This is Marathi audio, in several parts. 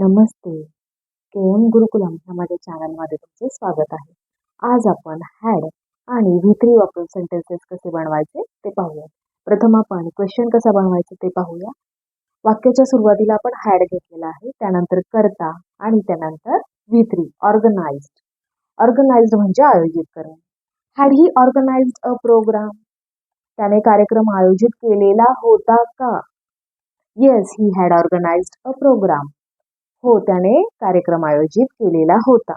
नमस्ते. के एम गुरुकुलम ह्या माझ्या चॅनलमध्ये तुमचे स्वागत आहे. आज आपण हॅड आणि व्ही वापरून सेंटेन्सेस कसे बनवायचे ते पाहूया. प्रथम आपण क्वेश्चन कसा बनवायचा ते पाहूया. वाक्याच्या सुरुवातीला आपण हॅड घेतलेला आहे त्यानंतर करता आणि त्यानंतर व्ही थ्री ऑर्गनाइज्ड. ऑर्गनाइज्ड म्हणजे आयोजित करणे. Had he organised a programme. त्याने कार्यक्रम आयोजित केलेला होता का? Yes he had organised a programme हो त्याने कार्यक्रम आयोजित केलेला होता.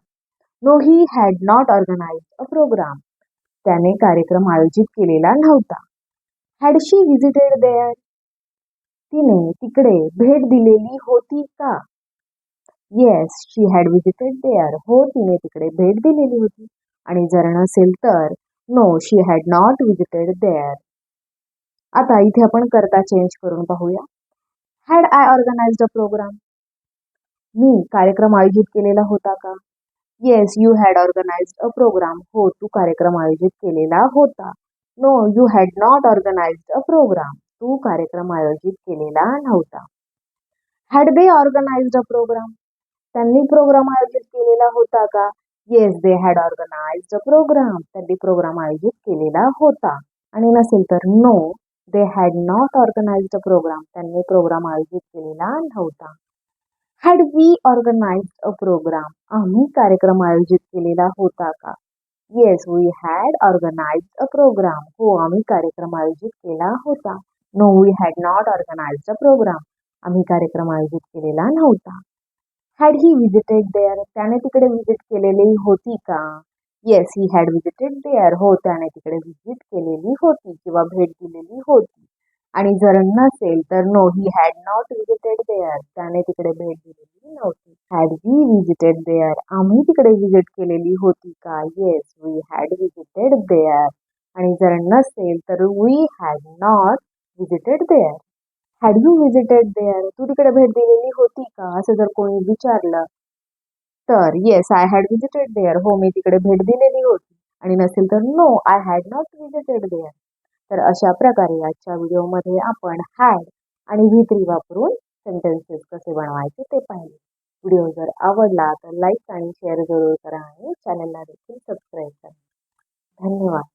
No he had not organise a programme त्याने कार्यक्रम आयोजित केलेला नव्हता. हॅड शी व्हिजिटेड देअर तिने तिकडे भेट दिलेली होती का? Yes she had visited there हो तिने तिकडे भेट दिलेली होती. आणि जर नसेल तर no she had not visited there आता इथे आपण करता चेंज करून पाहूया. Had I organise a programme मी कार्यक्रम आयोजित केलेला होता का? Yes you had organised a programme हो तू कार्यक्रम आयोजित केलेला होता. No you had not organised a programme तू कार्यक्रम आयोजित केलेला नव्हता. Had they organised a programme त्यांनी प्रोग्राम आयोजित केलेला होता का? Yes they had organise a programme त्यांनी प्रोग्राम आयोजित केलेला होता. आणि नसेल तर no they had not organised a programme त्यांनी प्रोग्राम आयोजित केलेला नव्हता. Had we organise a programme आम्ही कार्यक्रम आयोजित केलेला होता का? Yes we had organise a programme हो आम्ही कार्यक्रम आयोजित केला होता. No we had not organise a programme आम्ही कार्यक्रम आयोजित केलेला नव्हता. हॅड ही विजिटेड देअर त्याने तिकडे व्हिजिट केलेली होती का? Yes he had visited there हो त्याने तिकडे व्हिजिट केलेली होती किंवा भेट दिलेली होती. आणि जर नसेल तर no he had not visited there त्याने तिकडे भेट दिलेली नव्हती. हॅड वी विजिटेड देअर आम्ही तिकडे व्हिजिट केलेली होती का? Yes we had visited there आणि जर नसेल तर we had not visited there had you visited there तू तिकडे भेट दिलेली होती का? असं जर कोणी विचारलं तर yes I had visited there हो मी तिकडे भेट दिलेली होती. आणि नसेल तर no I had not visited there तर अशा प्रकारे आजच्या व्हिडिओमध्ये आपण हॅड आणि व्ही थ्री वापरून सेंटेन्सेस कसे बनवायचे ते पाहिले. व्हिडिओ जर आवडला तर लाईक आणि शेअर जरूर करा आणि चॅनलला देखील सबस्क्राईब करा. धन्यवाद.